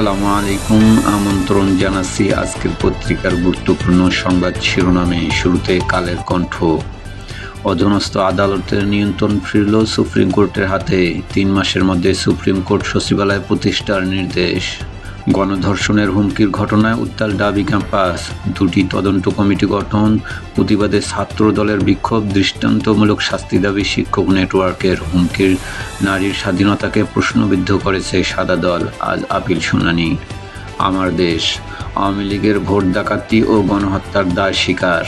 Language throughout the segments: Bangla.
আসসালামু আলাইকুম। আমন্ত্রণ জানাচ্ছি আজকের পত্রিকার গুরুত্বপূর্ণ সংবাদ শিরোনামে। শুরুতে কালের কণ্ঠ। অধীনস্থ আদালতের নিয়ন্ত্রণ ফিরল সুপ্রিম কোর্টের হাতে। তিন মাসের মধ্যে সুপ্রিম কোর্ট সচিবালয় প্রতিষ্ঠার নির্দেশ। গণধর্ষণের হুমকির ঘটনায় উত্তাল ডাবি ক্যাম্পাস। দুটি তদন্ত কমিটি গঠন, প্রতিবাদে ছাত্র দলের বিক্ষোভ, দৃষ্টান্তমূলক শাস্তি দাবি শিক্ষক নেটওয়ার্কের। হুমকির নারীর স্বাধীনতাকে প্রশ্নবিদ্ধ করেছে সাদা দল, আজ আপিল শুনানি। আমার দেশ, আওয়ামী লীগের ভোট ডাকাতি ও গণহত্যার দায় স্বীকার।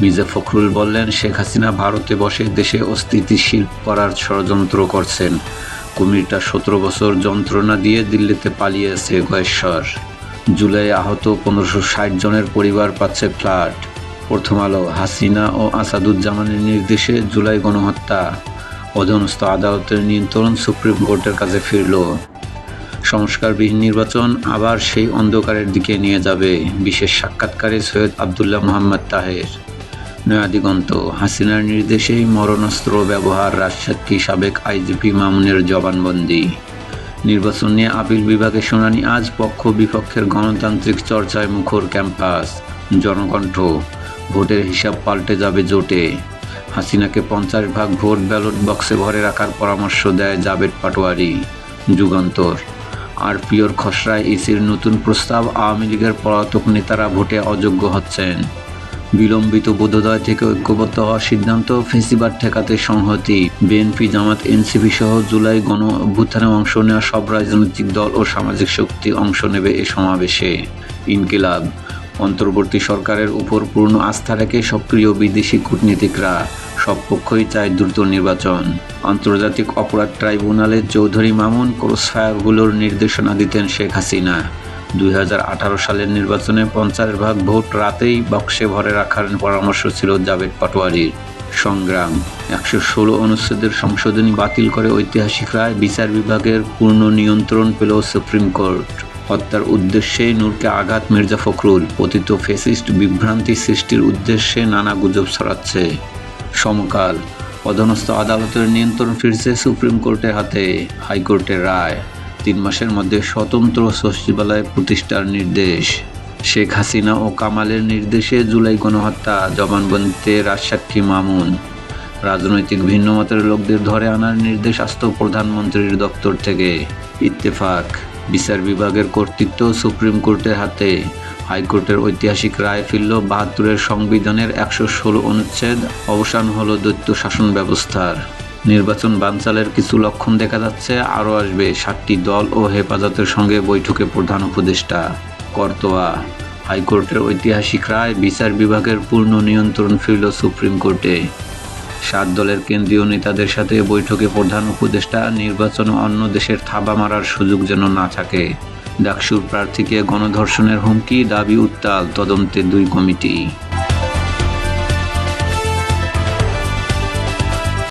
মির্জা ফখরুল বললেন, শেখ হাসিনা ভারতে বসে দেশে অস্থিতিশীল করার ষড়যন্ত্র করছেন। কুমিরটা সতেরো বছর যন্ত্রণা দিয়ে দিল্লিতে পালিয়েছে গয়েশ্বর জুলাই আহত পনেরোশো ষাট জনের পরিবার পাচ্ছে ফ্ল্যাট প্রথম আলো হাসিনা ও আসাদুজ্জামানের নির্দেশে জুলাই গণহত্যা। অধীনস্থ আদালতের নিয়ন্ত্রণ সুপ্রিম কোর্টের কাছে ফিরল। সংস্কারবিহীন নির্বাচন আবার সেই অন্ধকারের দিকে নিয়ে যাবে, বিশেষ সাক্ষাৎকারে সৈয়দ আবদুল্লাহ মোহাম্মদ তাহের। নয়াদিগন্ত হাসিনার নির্দেশেই মরণাস্ত্র ব্যবহার রাজসাক্ষী সাবেক আইজিপি মামুনের জবানবন্দি। নির্বাচন নিয়ে আপিল বিভাগের শুনানি, আজ পক্ষ বিপক্ষের গণতান্ত্রিক চর্চায় মুখর ক্যাম্পাস। জনকণ্ঠ, ভোটের হিসাব পাল্টে যাবে জোটে। হাসিনাকে পঞ্চাশ ভাগ ভোট ব্যালট বক্সে ভরে রাখার পরামর্শ দেয় জাবেদ পাটোয়ারি। যুগান্তর আর পিওর খসড়ায় ইসির নতুন প্রস্তাব আওয়ামী লীগের পলাতক নেতারা ভোটে অযোগ্য হচ্ছেন। বিলম্বিত বোধোদয় থেকে ঐক্যবদ্ধ হওয়ার সিদ্ধান্ত ফেসিবাদ ঠেকাতে সংহতি। বিএনপি, জামাত, এনসিপি সহ জুলাই গণ অভ্যুত্থানে অংশ নেওয়া সব রাজনৈতিক দল ও সামাজিক শক্তি অংশ নেবে এ সমাবেশে। ইনকিলাব, অন্তর্বর্তী সরকারের উপর পূর্ণ আস্থা রেখে সক্রিয় বিদেশি কূটনীতিকরা সব পক্ষই চায় দ্রুত নির্বাচন। আন্তর্জাতিক অপরাধ ট্রাইব্যুনালে চৌধুরী মামুন ক্রসফায়ারগুলোর নির্দেশনা দিতেন শেখ হাসিনা। দুই হাজার আঠারো সালের নির্বাচনে পঞ্চাশ ভাগ ভোট রাতেই বক্সে ভরে রাখার পরামর্শ ছিল জাভেদ পাটোয়ারির। সংগ্রাম। একশো ষোলো অনুচ্ছেদের সংশোধনী বাতিল করে ঐতিহাসিক রায় বিচার বিভাগের পূর্ণ নিয়ন্ত্রণ পেল সুপ্রিম কোর্ট। হত্যার উদ্দেশ্যে নূরকে আঘাত মির্জা ফখরুল। পতিত ফেসিস্ট বিভ্রান্তি সৃষ্টির উদ্দেশ্যে নানা গুজব ছড়াচ্ছে। সমকাল। অধনস্থ আদালতের নিয়ন্ত্রণ ফিরছে সুপ্রিম কোর্টের হাতে। হাইকোর্টের রায়। তিন মাসের মধ্যে স্বতন্ত্র সচিবালয় প্রতিষ্ঠার নির্দেশ। শেখ হাসিনা ও কামালের নির্দেশে জুলাই গণহত্যা, জবানবন্দিতে রাজসাক্ষী মামুন। রাজনৈতিক ভিন্নমতের লোকদের ধরে আনার নির্দেশ আসত প্রধানমন্ত্রীর দপ্তর থেকে। ইত্তেফাক, বিচার বিভাগের কর্তৃত্ব সুপ্রিম কোর্টের হাতে। হাইকোর্টের ঐতিহাসিক রায় ফিরল বাহাত্তরের সংবিধানের একশো ষোলো অনুচ্ছেদ, অবসান হলো দৈত্য শাসন ব্যবস্থার। নির্বাচন বানচালের কিছু লক্ষণ দেখা যাচ্ছে। আরও আসবে সাতটি দল ও হেফাজতের সঙ্গে বৈঠকে প্রধান উপদেষ্টা করতোয়া। হাইকোর্টের ঐতিহাসিক রায় বিচার বিভাগের পূর্ণ নিয়ন্ত্রণ ফিরল সুপ্রিম কোর্টে। সাত দলের কেন্দ্রীয় নেতাদের সাথে বৈঠকে প্রধান উপদেষ্টা নির্বাচন অন্য দেশের থাবা মারার সুযোগ যেন না থাকে। ডাকসুর প্রার্থীকে গণধর্ষণের হুমকি, দাবি, উত্তাল তদন্তে দুই কমিটি।